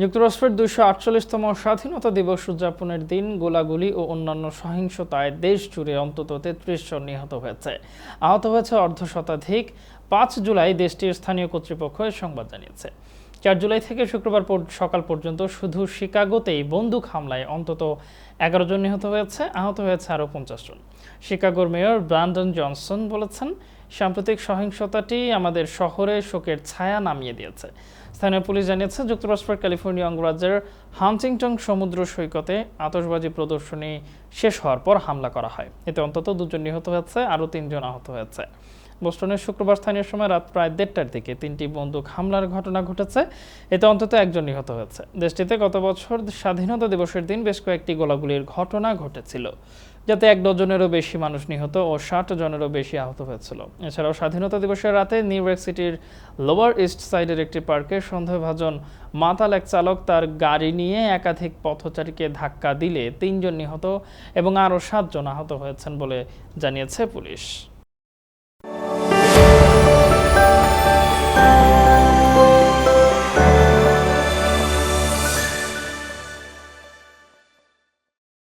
যুক্তরাষ্ট্রের দুইশো আটচল্লিশতম স্বাধীনতা দিবস উদযাপনের দিন গোলাগুলি ও অন্যান্য সহিংসতায় দেশ জুড়ে অন্তত তেত্রিশ জন নিহত হয়েছে। আহত হয়েছে অর্ধ শতাধিক। পাঁচ জুলাই দেশটির স্থানীয় কর্তৃপক্ষ সংবাদ জানিয়েছে। চার জুলাই থেকে শুক্রবার সকাল পর্যন্ত শুধু শিকাগোতেই বন্দুক হামলায় অন্তত এগারো জন নিহত হয়েছে। আহত হয়েছে আরও পঞ্চাশ জন। শিকাগোর মেয়র ব্রান্ডন জনসন বলেছেন সাম্প্রতিক সহিংসতাটি আমাদের শহরে শোকের ছায়া নামিয়ে দিয়েছে। স্থানীয় পুলিশ জানিয়েছে, যুক্তরাষ্ট্রের ক্যালিফোর্নিয়া অঙ্গরাজ্যের হান্টিংটন সমুদ্র সৈকতে আতশবাজি প্রদর্শনী শেষ হওয়ার পর হামলা করা হয়। এতে অন্তত দুজন নিহত হয়েছে, আরও তিনজন আহত হয়েছে। বোস্টনের শুক্রবার স্থানীয় সময় রাত প্রায় দেড়টার দিকে তিনটি বন্দুক হামলার ঘটনা ঘটেছে। এতে অন্তত একজন নিহত হয়েছে। দেশটিতে গত বছর স্বাধীনতা দিবসের দিন বেশ কয়েকটি গোলাগুলির ঘটনা ঘটেছিল। যাতে এক ডজনেরও বেশি মানুষ নিহত ও ষাট জনেরও বেশি আহত হয়েছিল। এছাড়াও স্বাধীনতা দিবসের রাতে নিউ ইয়র্ক সিটির লোয়ার ইস্ট সাইডের একটি পার্কে সন্দেহভাজন মাতাল এক চালক তার গাড়ি নিয়ে একাধিক পথচারীকে ধাক্কা দিলে তিনজন নিহত এবং আরও সাতজন আহত হয়েছেন বলে জানিয়েছে পুলিশ।